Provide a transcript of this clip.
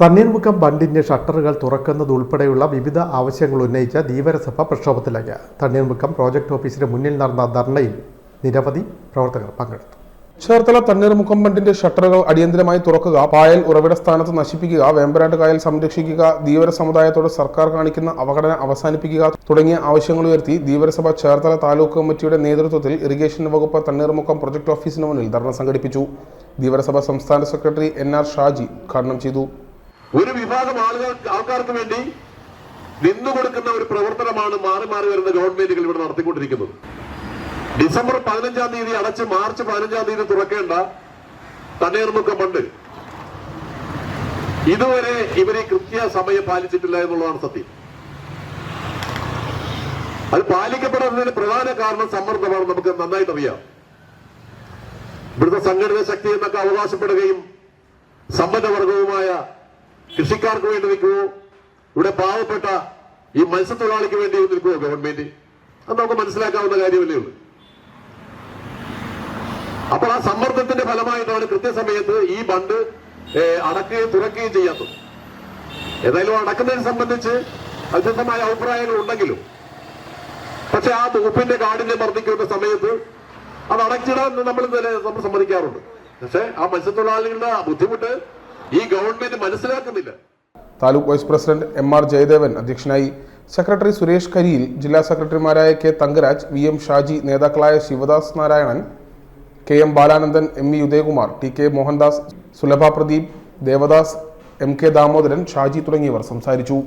തണ്ണീർമുക്കം ബണ്ടിന്റെ ഷട്ടറുകൾ തുറക്കുന്നതുൾപ്പെടെയുള്ള വിവിധ ആവശ്യങ്ങൾ ഉന്നയിച്ച ധീവരസഭ പ്രക്ഷോഭത്തിലേക്ക് തണ്ണീർമുഖം പ്രോജക്ട് ഓഫീസിന് മുന്നിൽ നടന്ന ധർണയിൽ നിരവധി പ്രവർത്തകർ പങ്കെടുത്തു. ചേർത്തല തണ്ണീർമുഖം ബണ്ടിന്റെ ഷട്ടറുകൾ അടിയന്തരമായി തുറക്കുക പായൽ ഉറവിട സ്ഥാനത്ത് നശിപ്പിക്കുക വേമ്പനാട്ട് കായൽ സംരക്ഷിക്കുക ധീവര സമുദായത്തോട് സർക്കാർ കാണിക്കുന്ന അവഗണന അവസാനിപ്പിക്കുക തുടങ്ങിയ ആവശ്യങ്ങൾ ഉയർത്തി ധീവരസഭ ചേർത്തല താലൂക്ക് കമ്മിറ്റിയുടെ നേതൃത്വത്തിൽ ഇറിഗേഷൻ വകുപ്പ് തണ്ണീർമുഖം പ്രൊജക്ട് ഓഫീസിന് മുന്നിൽ ധർണ സംഘടിപ്പിച്ചു. ധീവരസഭ സംസ്ഥാന സെക്രട്ടറി എൻ ആർ ഷാജി ഉദ്ഘാടനം ചെയ്തു. ഒരു വിഭാഗം ആളുകൾ ആൾക്കാർക്ക് വേണ്ടി നിന്നുകൊടുക്കുന്ന ഒരു പ്രവർത്തനമാണ് മാറി മാറി വരുന്ന ഗവൺമെന്റുകൾ ഇവിടെ നടത്തിക്കൊണ്ടിരിക്കുന്നത്. ഡിസംബർ പതിനഞ്ചാം തീയതി അടച്ച് മാർച്ച് പതിനഞ്ചാം തീയതി തുറക്കേണ്ട തണ്ണീർമുക്കം പണ്ട് ഇതുവരെ ഇവരെ കൃത്യ സമയം പാലിച്ചിട്ടില്ല എന്നുള്ളതാണ് സത്യം. അത് പാലിക്കപ്പെടുന്നതിന് പ്രധാന കാരണം സമ്മർദ്ദമാണ് നമുക്ക് നന്നായിട്ട് അറിയാം. ഇവിടുത്തെ സംഘടന ശക്തി എന്നൊക്കെ അവകാശപ്പെടുകയും സമ്പന്നവർഗവുമായ കൃഷിക്കാർക്ക് വേണ്ടി നിൽക്കുമോ ഇവിടെ പാവപ്പെട്ട ഈ മത്സ്യത്തൊഴിലാളിക്ക് വേണ്ടി നിൽക്കുമോ ഗവൺമെന്റ് അത് നമുക്ക് മനസ്സിലാക്കാവുന്ന കാര്യമല്ലേ ഉള്ളൂ. അപ്പോൾ ആ സമ്മർദ്ദത്തിന്റെ ഫലമായിട്ടാണ് കൃത്യസമയത്ത് ഈ ബണ്ട് അടക്കുകയും തുറക്കുകയും ചെയ്യാത്തത്. ഏതായാലും അടക്കുന്നതിനെ സംബന്ധിച്ച് വ്യത്യസ്തമായ അഭിപ്രായങ്ങൾ ഉണ്ടെങ്കിലും പക്ഷെ ആ തൂപ്പിന്റെ കാഠിന്യം വർദ്ധിക്കുന്ന സമയത്ത് അത് അടച്ചിടാൻ നമ്മൾ നമ്മൾ സമ്മതിക്കാറുണ്ട്. പക്ഷെ ആ മത്സ്യത്തൊഴിലാളികളുടെ ബുദ്ധിമുട്ട് ഈ ഗവൺമെന്റ് മനസ്സിലാക്കുന്നില്ല. Taluk vice president M R Jayadevan അധ്യക്ഷനായി സെക്രട്ടറി സുരേഷ് കരിയിൽ ജില്ലാ സെക്രട്ടറിമാരായ K Thankaraj V M Shaji നേതാക്കളായ Sivadas Narayanan K M Balanandan M E Udayakumar T K Mohandas Sulabha Pradeep Devadas M K Damodaran Shaji തുടങ്ങിയവർ സംസാരിച്ചു.